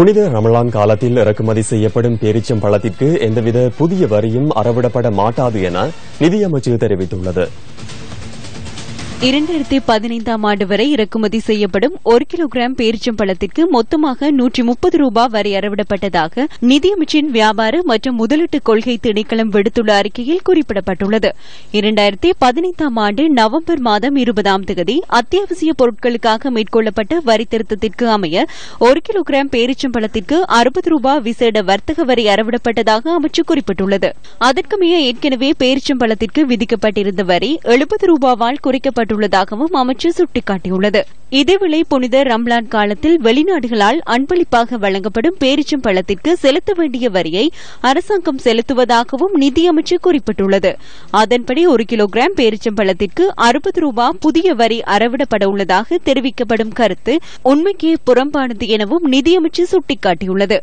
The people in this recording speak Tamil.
புனித ரமலான் காலத்தில் இறக்குமதி செய்யப்படும் பேரிச்சம் பழத்திற்கு எந்தவித புதிய வரியும் அறவிடப்பட மாட்டாது என நிதியமைச்சு தெரிவித்துள்ளது. இரண்டாயிரத்தி பதினைந்தாம் ஆண்டு வரை இறக்குமதி செய்யப்படும் ஒரு கிலோகிராம் பேரிச்சம்பழத்திற்கு மொத்தமாக நூற்றி முப்பது ரூபாய் வரை அறவிடப்பட்டதாக நிதியமைச்சின் வியாபார மற்றும் முதலீட்டு கொள்கை திணைக்களம் விடுத்துள்ள அறிக்கையில் குறிப்பிடப்பட்டுள்ளது. இரண்டாயிரத்தி பதினைந்தாம் ஆண்டு நவம்பர் மாதம் இருபதாம் தேதி அத்தியாவசிய பொருட்களுக்காக மேற்கொள்ளப்பட்ட வரி திருத்தத்திற்கு அமைய ஒரு கிலோகிராம் பேரிச்சம்பழத்திற்கு அறுபது ரூபாய் விசேட வர்த்தக வரி அறவிடப்பட்டதாக அமைச்சு குறிப்பிட்டுள்ளது. அதற்கமைய ஏற்கனவே பேரிச்சம்பழத்திற்கு விதிக்கப்பட்டிருந்த வரி எழுபது ரூபாவால் குறைக்கப்பட்டு செய்யப்பட்டுள்ளதாகவும் அமைச்சர் சுட்டிக்காட்டியுள்ளது. இதேவேளை புனித ரம்லான் காலத்தில் வெளிநாடுகளால் அன்பளிப்பாக வழங்கப்படும் பேரிச்சம் பழத்திற்கு செலுத்த வேண்டிய வரியை அரசாங்கம் செலுத்துவதாகவும் நிதியமைச்சர் குறிப்பிட்டுள்ளது. அதன்படி ஒரு கிலோகிராம் பேரிச்சம் பழத்திற்கு அறுபது ரூபாய் புதிய வரி அறவிடப்பட உள்ளதாக தெரிவிக்கப்படும் கருத்து உண்மைக்கு புறம்பானது எனவும் நிதியமைச்சர் சுட்டிக்காட்டியுள்ளது.